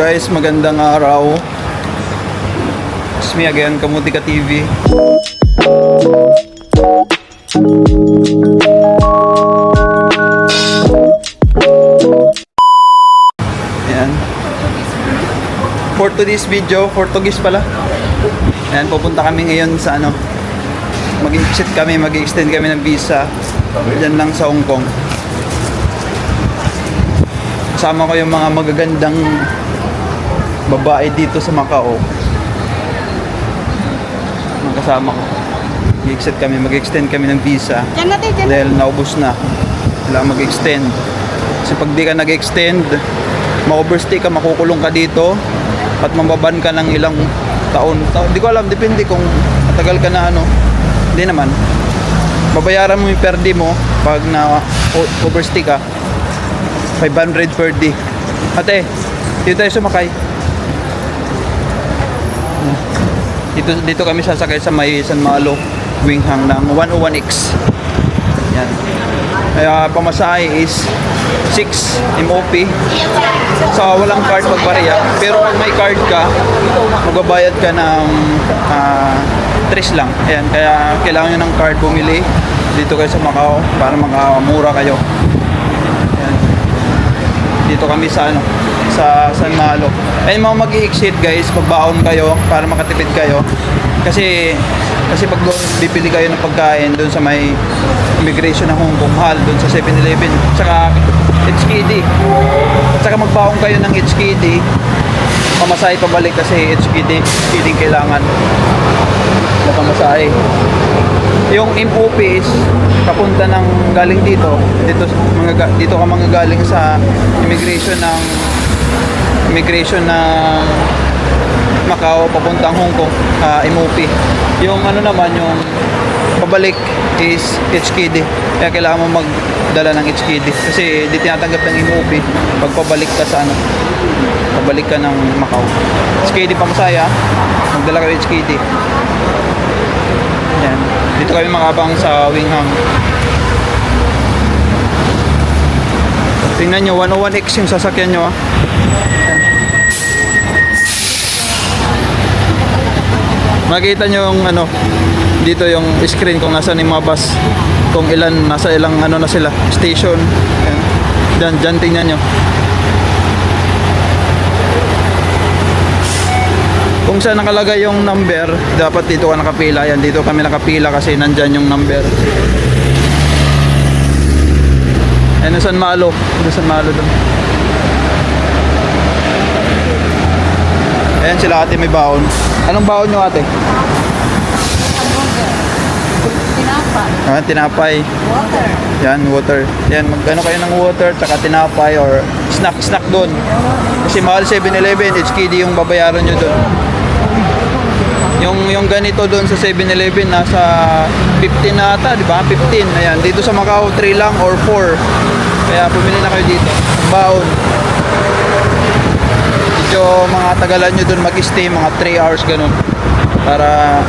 guys, magandang araw. It's me again, Kamuti Ka TV. Ayan. For today's video, Portuguese pala. Ayan, pupunta kami ngayon sa ano, mag-exit kami, mag-extend kami ng visa. Diyan lang sa Hong Kong. Kasama ko yung mga magagandang babae dito sa Macau. Mga kasama ko. Mag-exit kami, mag-extend kami ng visa. Diyan natin, diyan. Dahil naubos na. Kailangan mag-extend. Kasi pag di ka nag-extend, ma-overstay ka, makukulong ka dito at mababan ka ng ilang taon. Ta- Di ko alam, depende kung matagal ka na ano. Hindi naman. Babayaran mo yung per day mo pag na overstay ka. 500 per day. Ate, dito tayo sumakay. Dito, dito kami sasakay sa may San Malo Winghang ng 101X. Yan. Kaya pamasahe is 6 MOP. Sa walang card magbarya. Pero kung may card ka, magbabayad ka ng ah, 3 lang. Ayan. Kaya kailangan nyo ng card bumili dito kayo sa Macau para makamura kayo. Ayan. Dito kami sa ano, sa San Malo. Ayun mga mag-exit guys, pagbaon kayo para makatipid kayo. Kasi kasi pag bibili kayo ng pagkain doon sa may immigration ng Hong Kong Hall doon sa 7-Eleven tsaka HKD. Tsaka magbaon kayo ng HKD pamasahe pabalik kasi HKD HKD kailangan na pamasahe. Yung MOP is papunta ng galing dito. Dito mga ga- dito ka mga galing sa immigration ng immigration ng Macau papuntang Hong Kong ah, MOP. Yung ano naman yung pabalik is HKD. Kaya kailangan mo magdala ng HKD kasi di tinatanggap ng MOP pag pabalik ka sa ano pabalik ka ng Macau. HKD pa masaya. Magdala ka ng HKD. Yan. Dito kami makabang sa Wingham. Tingnan nyo, 101X yung sasakyan nyo ah. Makita nyo yung ano, dito yung screen kung nasaan yung mga bus. Kung ilan, nasa ilang ano na sila, station. Yan. Dyan, dyan tingnan nyo. Kung saan nakalagay yung number, dapat dito ka nakapila. Yan, dito kami nakapila kasi nandyan yung number. Ayan, San Malo. San Malo doon. Ayan sila ate may baon. Anong baon nyo ate? Tinapa. Ah, tinapay. Water. Yan, water. Yan, magano kayo ng water, tsaka tinapay or snack-snack doon. Kasi mahal 7-Eleven, HKD yung babayaran nyo doon. Yung, yung ganito doon sa 7-Eleven, nasa 15 na ata, di ba? 15. Ayan, dito sa Macau, 3 lang or 4. Kaya pumili na kayo dito. Baon. Medyo mga tagalan nyo doon mag-stay, mga 3 hours ganun. Para,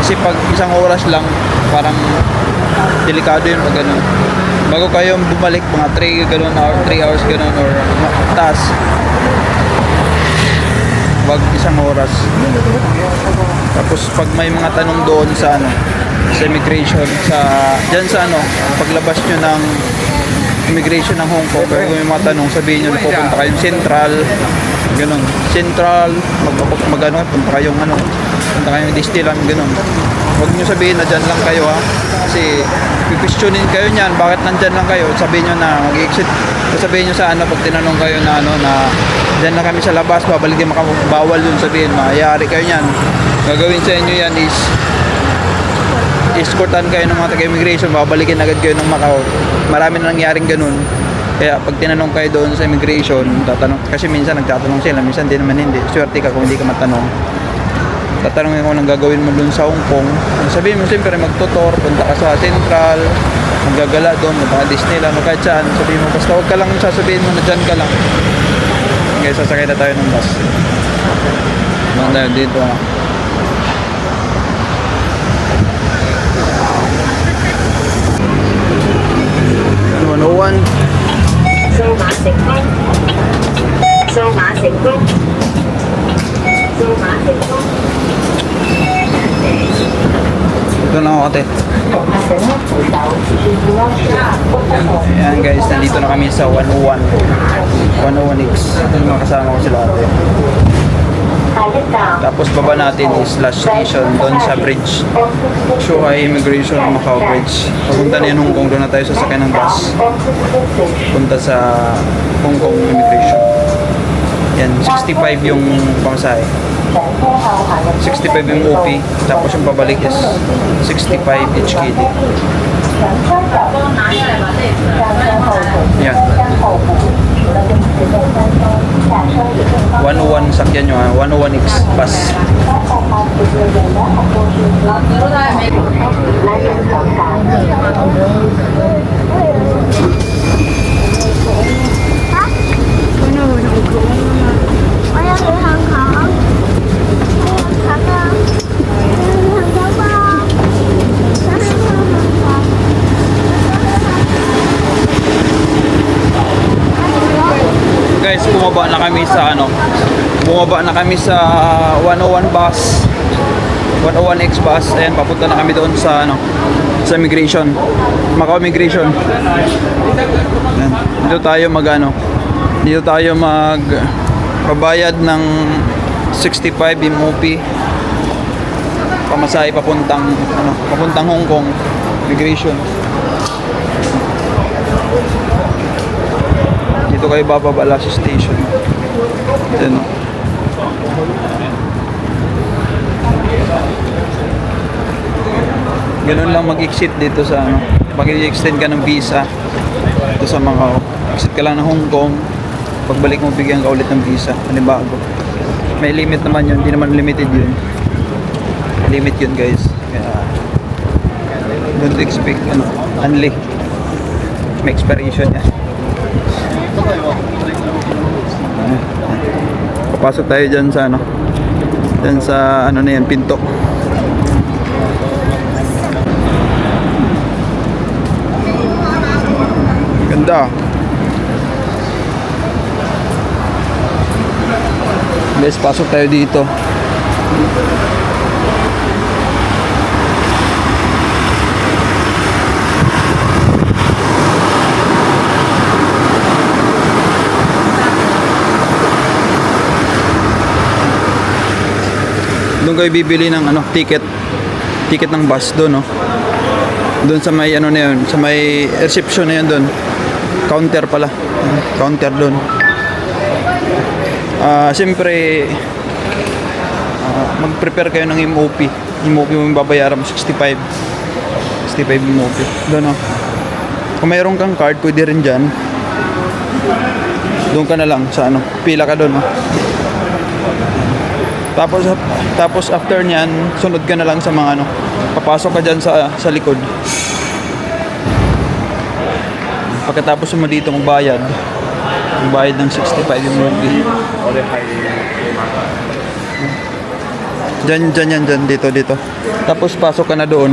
kasi pag isang oras lang, parang delikado yun pag ganun. Bago kayo bumalik, mga 3 ganun, or 3 hours ganun, or taas. Wag isang oras. Tapos pag may mga tanong doon sa ano, sa immigration, sa diyan sa ano, paglabas nyo ng immigration ng Hong Kong, pag may mga tanong, sabihin nyo na pupunta kayong central, ganun. Central, mag, mag, mag ano, punta kayong ano, punta kayong Disneyland, ganun. Huwag nyo sabihin na dyan lang kayo ha. Kasi questionin kayo niyan, bakit nandyan lang kayo? Sabihin nyo na mag-exit. Sabihin nyo sa ano, pag tinanong kayo na ano, na dyan lang kami sa labas, babalik din makabawal yun sabihin, mayayari kayo niyan. Gagawin sa inyo yan is escortan kayo ng mga taga-immigration, babalikin agad kayo ng Macau. Marami na nangyaring ganun. Kaya pag tinanong kayo doon sa immigration, tatanong, kasi minsan nagtatanong sila, minsan din naman hindi. Swerte ka kung hindi ka matanong. Tatanungin ko anong gagawin mo doon sa Hong Kong. Sabihin mo siyempre magtutor, punta ka sa Central, maggagala doon, punta ka Disneyland, kahit saan. Sabihin mo, basta huwag ka lang sasabihin mo na dyan ka lang. Okay, sasakay na tayo ng bus. Tayo dito. ah. Ako ate. Ayan guys, nandito na kami sa 101. 101X. Yung mga kasama ko sila ate. Tapos baba natin is last station doon sa bridge. Shuhai Immigration Macau Bridge. Papunta na yun Hong Kong. Doon na tayo sasakay ng bus. Punta sa Hong Kong Immigration. Yan, 65 yung pamasahe. 65 yung OP. Tapos yung pabalik is 65 each KD. Yan. 101 sakyan nyo ha. 101X bus. Guys, bumaba na kami sa ano. Bumaba na kami sa 101 bus. 101X bus. Ayan, papunta na kami doon sa ano sa immigration. Macau Immigration. Ayan. Dito tayo mag ano. Dito tayo mag pabayad ng 65 MOP pamasahe papuntang ano, papuntang Hong Kong immigration. Dito kayo bababa last station. Yan. Ganun lang mag-exit dito sa ano. Pag extend ka ng visa dito sa Macau. Exit ka lang ng Hong Kong. Pagbalik mo bigyan ka ulit ng visa. Halimbawa. May limit naman yun. Hindi naman limited yun. Limit yun guys. Kaya don't expect ano, unli. May expiration yan. Papasok tayo dyan sa ano dyan sa ano na yan, pinto. Ganda. Guys pasok tayo dito doon kayo bibili ng ano ticket. Ticket ng bus doon no? Doon sa may ano na yun sa may reception na yun doon. Counter pala. Counter doon. Ah siyempre ah, mag-prepare kayo ng MOP MOP mo yung babayaran mo 65 65 MOP doon no? Kung mayroon kang card pwede rin dyan. Doon ka na lang sa ano pila ka doon no tapos tapos after niyan, sunod ka na lang sa mga ano. Papasok ka diyan sa sa likod. Pagkatapos mo dito magbayad, magbayad ng 65 yung movie. Diyan, diyan, yan, diyan, dito, dito. Tapos pasok ka na doon.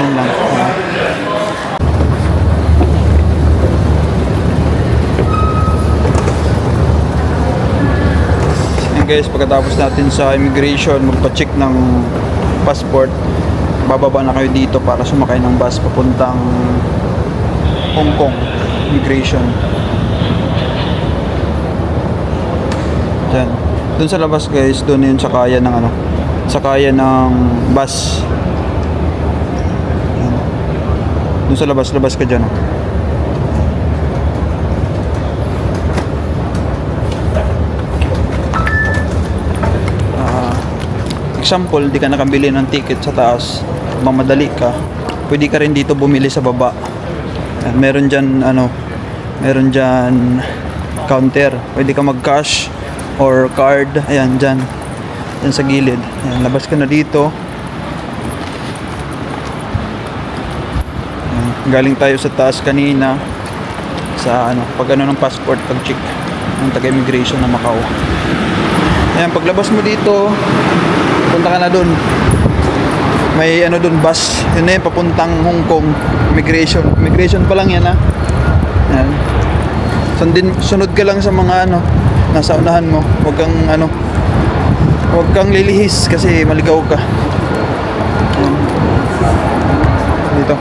Yan lang. Guys, pagkatapos natin sa immigration, magpa-check ng passport, bababa na kayo dito para sumakay ng bus papuntang Hong Kong immigration. Yan. Doon sa labas guys, doon yung sakayan ng ano, sakayan ng bus. Doon sa labas, labas ka dyan. Oh. Example, di ka nakabili ng ticket sa taas, mamadali ka, pwede ka rin dito bumili sa baba. Meron dyan, ano, meron dyan counter. Pwede ka mag-cash or card. Ayan, dyan. Dyan sa gilid. Ayan, labas ka na dito. Galing tayo sa taas kanina sa ano, pag ano ng passport, pag check ng taga-immigration ng Macau. Ayan, paglabas mo dito, punta ka na doon. May ano doon bus, yun na yun, papuntang Hong Kong immigration. Immigration pa lang yan ha. Ayan. Sundin, sunod ka lang sa mga ano, nasa unahan mo. Huwag kang ano, Huwag kang lilihis kasi maligaw ka. Ayan. Dito.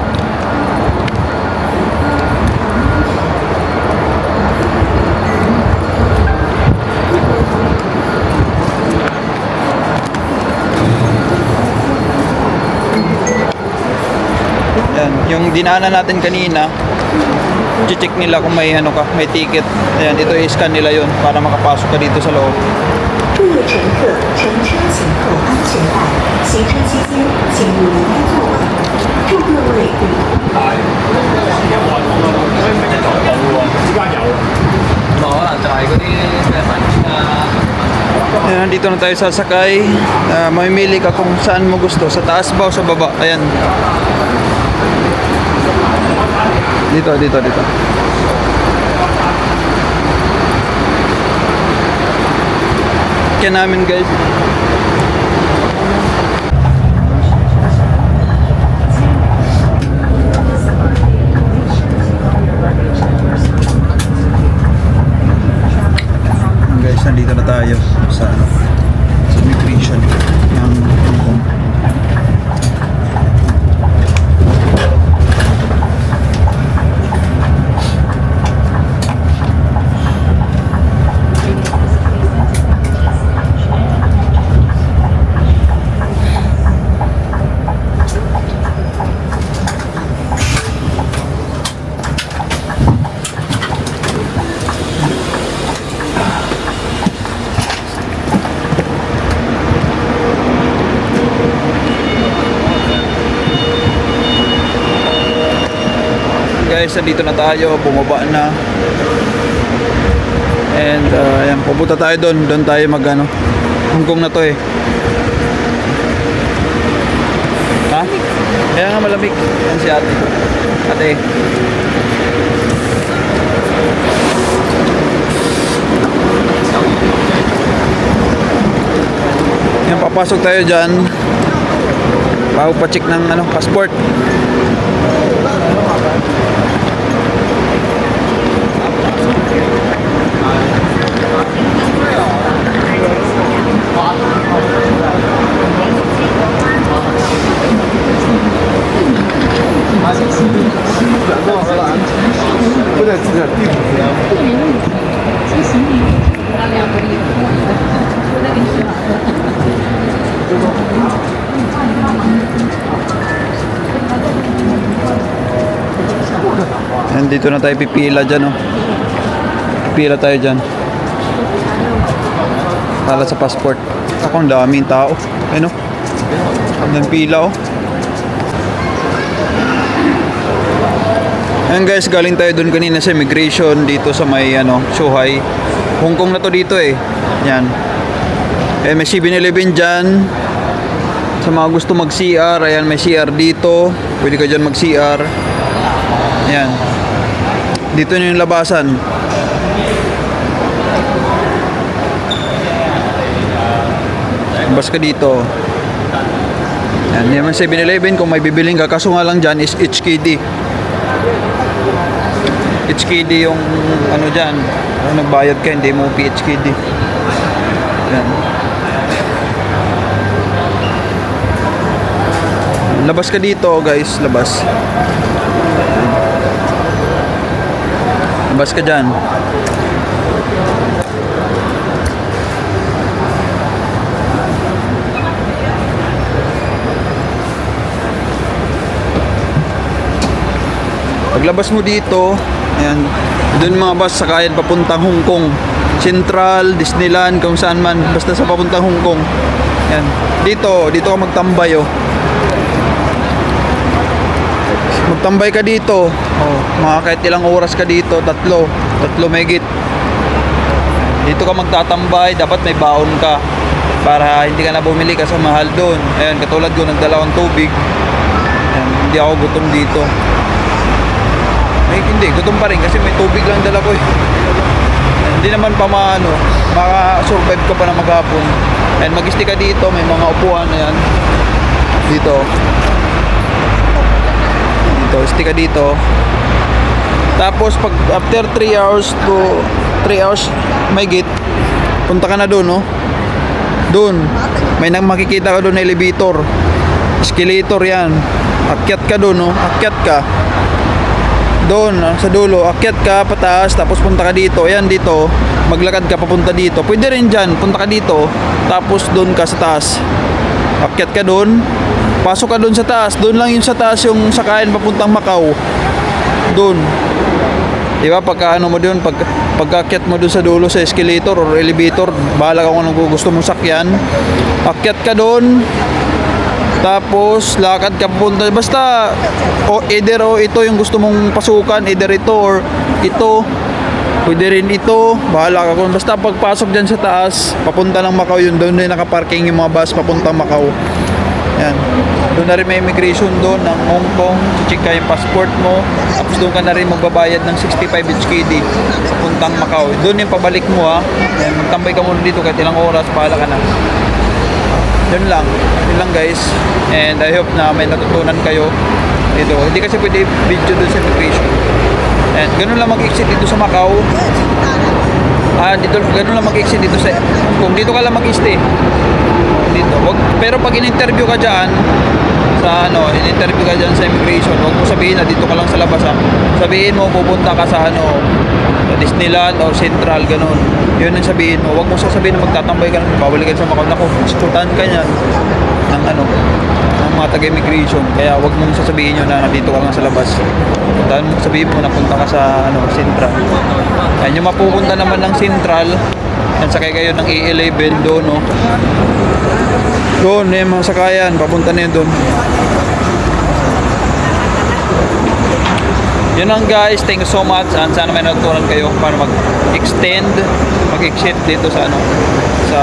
yung dinaanan natin kanina, check nila kung may ano ka, may ticket. Ayan, ito i-scan nila yon para makapasok ka dito sa loob. Ayan, dito na tayo sasakay. Uh, ah, mamimili ka kung saan mo gusto. Sa taas ba o sa baba? Ayan. Dito, dito, dito. Kaya namin guys. Guys, nandito na tayo sa ano, sa immigration ng Hong Kong. Guys, nandito na tayo, bumaba na. And uh, ayan, pupunta tayo doon, doon tayo mag ano. Hong Kong na to eh. Ha? Kaya nga malamig. Yan si ate. Ate. Yan, papasok tayo dyan. Bago pa-check ng ano, passport. 不，dito na tayo pipila dyan, oh. Pipila tayo dyan. Para sa passport. Ako, ang daming tao. Ayun, oh. Ang pila, oh. Ayan guys, galing tayo doon kanina sa immigration dito sa may ano, Shuhai. Hong Kong na to dito eh. Yan. Eh, may 7-Eleven dyan. Sa mga gusto mag-CR, ayan may CR dito. Pwede ka dyan mag-CR. Yan. Dito na yung labasan. Bas ka dito. Yan, yan naman 7-Eleven kung may bibiling ka. Kaso nga lang dyan is HKD. HKD yung ano dyan. Kung nagbayad ka, hindi mo PHKD. Yan. Labas ka dito guys, labas. Labas ka dyan. Paglabas mo dito, ayan, doon mga bus sakayan papuntang Hong Kong. Central, Disneyland, kung saan man, basta sa papuntang Hong Kong. Ayan. Dito, dito ka magtambay oh. Magtambay ka dito. Oh, mga kahit ilang oras ka dito, tatlo, tatlo megit. Dito ka magtatambay, dapat may baon ka para hindi ka na bumili ka sa mahal doon. Ayan, katulad ko nagdala akong tubig. Ayan, hindi ako gutom dito. Ay, hindi, gutom pa rin kasi may tubig lang dala ko eh. Hindi naman pa maano, maka-survive ka pa na maghapon. And mag-stay ka dito, may mga upuan na yan. Dito. Dito, stay ka dito. Tapos pag after 3 hours to 3 hours may gate, punta ka na doon, no? Doon. May nang makikita ka doon na elevator. Escalator yan. Akyat ka doon, no? Akyat ka. Doon, ah, sa dulo, akyat ka pataas, tapos punta ka dito. Ayan dito, maglakad ka papunta dito. Pwede rin dyan, punta ka dito, tapos doon ka sa taas. Akyat ka doon, pasok ka doon sa taas. Doon lang yun sa taas yung sakayan papuntang Macau. Doon. Di ba pagka ano mo doon, pag pagkaakyat mo doon sa dulo sa escalator or elevator, bahala ka kung anong gusto mong sakyan. Akyat ka doon, tapos lakad ka punta basta o either o ito yung gusto mong pasukan, either ito or ito. Pwede rin ito, bahala ka kung basta pagpasok diyan sa taas, papunta ng Macau yun, doon din nakaparking yung mga bus papuntang Macau. Yan. Doon na rin may immigration doon ng Hong Kong, check ka yung passport mo, tapos doon ka na rin magbabayad ng 65 HKD puntang Macau. Doon yung pabalik mo ha. Yan, magtambay ka muna dito kahit ilang oras, bahala ka na. Yun lang. Yun lang guys. And I hope na may natutunan kayo dito. Hindi kasi pwede video doon sa immigration. And ganun lang mag-exit dito sa Macau. Ah, dito ganun lang mag-exit dito sa kung dito ka lang mag-stay. Dito. Wag, pero pag in-interview ka diyan sa ano, in-interview ka diyan sa immigration, wag mo sabihin na dito ka lang sa labas ha. Sabihin mo pupunta ka sa ano, Disneyland or Central ganun. Yun ang sabihin mo. Wag mo sasabihin na magtatambay ka lang, babalik ka sa Macau. Naku, skutan ka niyan ng ano, mga taga-immigration. Kaya wag mong sasabihin nyo na nandito ka lang sa labas. Puntahan mo, sabihin mo na punta ka sa ano, Central. Yan yung mapupunta naman ng Central, yan sakay kayo ng A11 doon, no? Doon, yung mga sakayan, papunta na yun doon. Yun lang guys, thank you so much and sana may natutunan kayo para mag-extend, mag-exit dito sa ano, sa